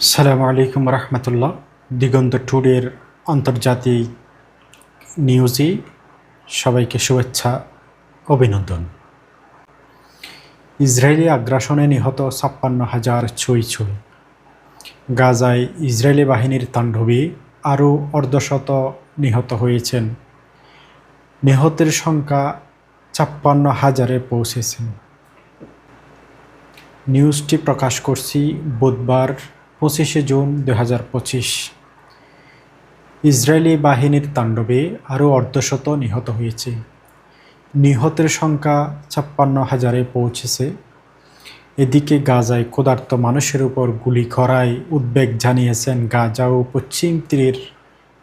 সালামু আলাইকুম রহমতুল্লাহ। দিগন্ত টুডের আন্তর্জাতিক নিউজে সবাইকে শুভেচ্ছা, অভিনন্দন। ইসরায়েলি আগ্রাসনে নিহত ছাপ্পান্ন হাজার ছুঁই ছুঁই। গাজায় ইসরায়েলি বাহিনীর তাণ্ডবে আরও অর্ধশত নিহত হয়েছেন। নিহতের সংখ্যা ছাপ্পান্ন হাজারে পৌঁছেছেন। নিউজটি প্রকাশ করছি বুধবার পঁচিশে জুন দু হাজার পঁচিশ। ইসরায়েলি বাহিনীর তাণ্ডবে আরও অর্ধশত নিহত হয়েছে। নিহতের সংখ্যা ছাপ্পান্ন হাজারে পৌঁছেছে। এদিকে গাজায় ক্ষুধার্ত মানুষের উপর গুলি করায় উদ্বেগ জানিয়েছেন গাজা ও পশ্চিম তীরের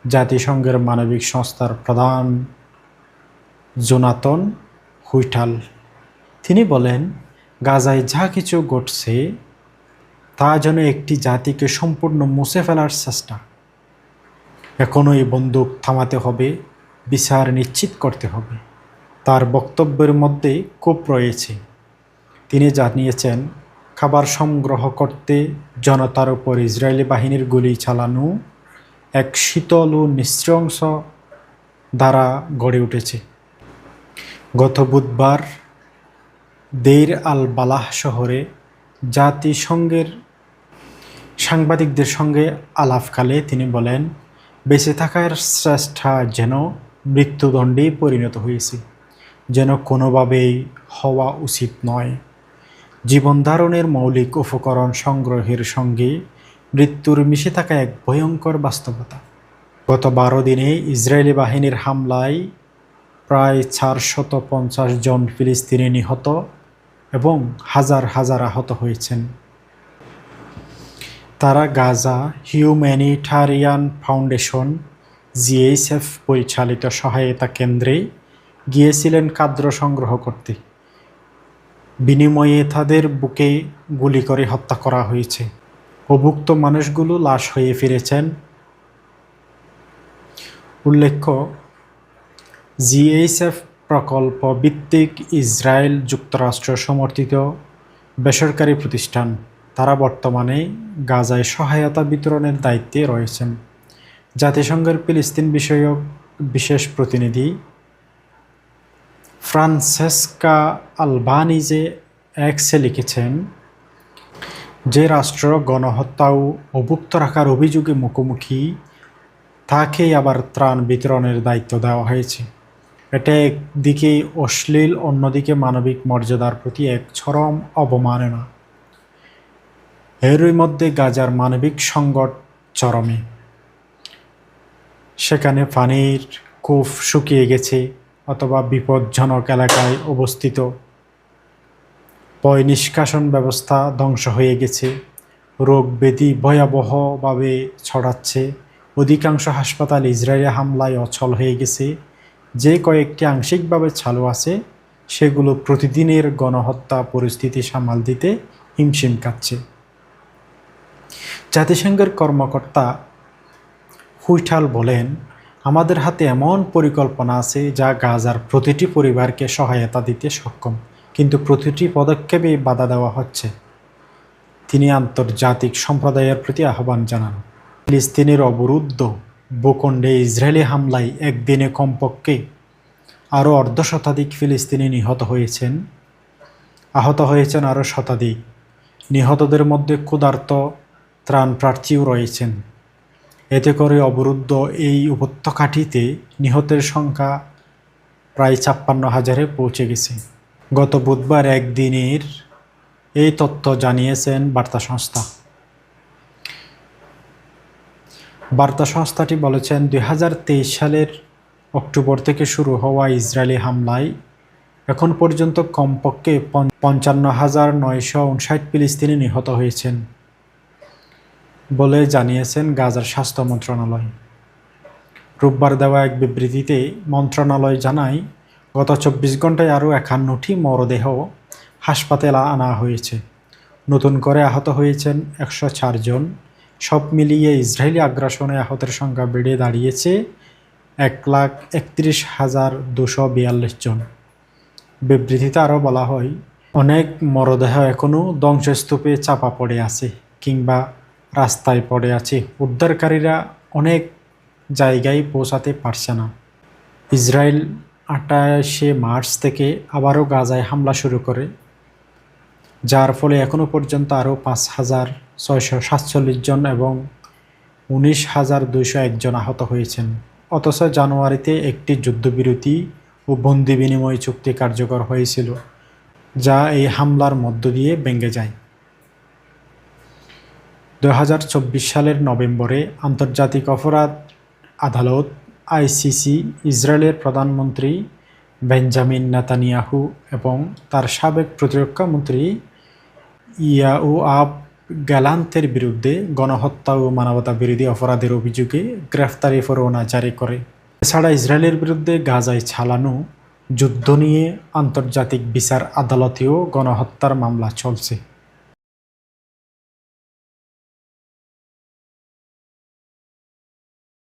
জাতিসংঘের মানবিক সংস্থার প্রধান জোনাতন হুইটাল তিনি বলেন, গাজায় যা কিছু ঘটছে তা যেন একটি জাতিকে সম্পূর্ণ মুছে ফেলার চেষ্টা। এখনও এই বন্দুক থামাতে হবে, বিচার নিশ্চিত করতে হবে। তার বক্তব্যের মধ্যে কোপ রয়েছে। তিনি জানিয়েছেন, খাবার সংগ্রহ করতে জনতার উপর ইসরায়েলি বাহিনীর গুলি চালানো এক শীতল ও নৃশংস দ্বারা গড়ে উঠেছে। গত বুধবার দেইর আল বালাহ শহরে জাতিসংঘের সাংবাদিকদের সঙ্গে আলাপকালে তিনি বলেন, বেঁচে থাকার চেষ্টা যেন মৃত্যুদণ্ডে পরিণত হয়েছে, যেন কোনোভাবেই হওয়া উচিত নয়। জীবনধারণের মৌলিক উপকরণ সংগ্রহের সঙ্গে মৃত্যুর মিশে থাকা এক ভয়ঙ্কর বাস্তবতা। গত বারো দিনে ইসরায়েলি বাহিনীর হামলায় প্রায় চারশত পঞ্চাশ জন ফিলিস্তিনি নিহত এবং হাজার হাজার আহত হয়েছেন। তারা গাজা হিউম্যানিটারিয়ান ফাউন্ডেশন জিএইচএফ পরিচালিত সহায়তা কেন্দ্রে গিয়েছিলেন কাদ্র সংগ্রহ করতে। বিনিময়ে তাদের বুকে গুলি করে হত্যা করা হয়েছে। অভুক্ত মানুষগুলো লাশ হয়ে ফিরেছেন। উল্লেখ্য জিএইচএফ প্রকল্প ভিত্তিক ইসরায়েল যুক্তরাষ্ট্র সমর্থিত বেসরকারি প্রতিষ্ঠান। তারা বর্তমানে গাজায় সহায়তা বিতরণের দায়িত্বে রয়েছেন। জাতিসংঘের ফিলিস্তিন বিষয়ক বিশেষ প্রতিনিধি ফ্রান্সেস্কা আলবানিজে এক্সে লিখেছেন, যে রাষ্ট্র গণহত্যা ও অভুক্ত রাখার অভিযোগে মুখোমুখি, তাকেই আবার ত্রাণ বিতরণের দায়িত্ব দেওয়া হয়েছে। এটা একদিকে অশ্লীল, অন্যদিকে মানবিক মর্যাদার প্রতি এক চরম অবমাননা। এরই মধ্যে গাজার মানবিক সংকট চরমে। সেখানে পানির কূপ শুকিয়ে গেছে অথবা বিপজ্জনক এলাকায় অবস্থিত। পয় নিষ্কাশন ব্যবস্থা ধ্বংস হয়ে গেছে। রোগ ব্যাধি ভয়াবহভাবে ছড়াচ্ছে। অধিকাংশ হাসপাতাল ইসরায়েলি হামলায় অচল হয়ে গেছে। যে কয়েকটি আংশিকভাবে চালু আছে, সেগুলো প্রতিদিনের গণহত্যা পরিস্থিতি সামাল দিতে হিমশিম কাচ্ছে জাতিসংঘের কর্মকর্তা হুইঠাল বলেন, আমাদের হাতে এমন পরিকল্পনা আছে যা গাজার প্রতিটি পরিবারকে সহায়তা দিতে সক্ষম, কিন্তু প্রতিটি পদক্ষেপে বাধা দেওয়া হচ্ছে। তিনি আন্তর্জাতিক সম্প্রদায়ের প্রতি আহ্বান জানান। ফিলিস্তিনের অবরুদ্ধ ভূখণ্ডে ইসরায়েলি হামলায় একদিনে কমপক্ষে আরও অর্ধ শতাধিক ফিলিস্তিনি নিহত হয়েছেন। আহত হয়েছেন আরও শতাধিক। নিহতদের মধ্যে ক্ষুধার্ত ত্রাণ প্রার্থীও রয়েছেন। এতে করে অবরুদ্ধ এই উপত্যকাটিতে নিহতের সংখ্যা প্রায় ছাপ্পান্ন হাজারে পৌঁছে গেছে। গত বুধবার একদিনের এই তথ্য জানিয়েছেন বার্তা সংস্থা। বার্তা সংস্থাটি বলেছেন দু হাজার তেইশ সালের অক্টোবর থেকে শুরু হওয়া ইসরায়েলি হামলায় এখন পর্যন্ত কমপক্ষে পঞ্চান্ন হাজার নয়শো উনষাট ফিলিস্তিনি নিহত হয়েছেন। বলে জানিয়েছেন গাজার স্বাস্থ্য মন্ত্রণালয়। রোববার দেওয়া এক বিবৃতিতে মন্ত্রণালয় জানায়, গত চব্বিশ ঘন্টায় আরও একান্নটি মরদেহ হাসপাতালে আনা হয়েছে। নতুন করে আহত হয়েছেন একশো চারজন সব মিলিয়ে ইসরায়েলি আগ্রাসনে আহতের সংখ্যা বেড়ে দাঁড়িয়েছে এক লাখ একত্রিশ হাজার দুশো বিয়াল্লিশ জন। বিবৃতিতে আরও বলা হয়, অনেক মরদেহ এখনও ধ্বংসস্তূপে চাপা পড়ে আছে কিংবা রাস্তায় পড়ে আছে। উদ্ধারকারীরা অনেক জায়গায় পৌঁছাতে পারছে না। ইসরায়েল আঠাশে মার্চ থেকে আবারও গাজায় হামলা শুরু করে, যার ফলে এখনও পর্যন্ত আরও পাঁচ হাজার ছয়শো সাতচল্লিশ জন এবং উনিশ হাজার দুইশো একজন আহত হয়েছেন। অথচ জানুয়ারিতে একটি যুদ্ধবিরতি ও বন্দি বিনিময় চুক্তি কার্যকর হয়েছিল, যা এই হামলার মধ্য দিয়ে ভেঙে যায়। দু হাজার চব্বিশ সালের নভেম্বরে আন্তর্জাতিক অপরাধ আদালত আইসিসি ইসরায়েলের প্রধানমন্ত্রী বেঞ্জামিন নেতানিয়াহু এবং তার সাবেক প্রতিরক্ষা মন্ত্রী ইয়াউ আব গ্যালান্তের বিরুদ্ধে গণহত্যা ও মানবতা বিরোধী অপরাধের অভিযোগে গ্রেফতারি পরোয়ানা জারি করে। এছাড়া ইসরায়েলের বিরুদ্ধে গাজায় চালানো যুদ্ধ নিয়ে আন্তর্জাতিক বিচার আদালতেও গণহত্যার মামলা চলছে।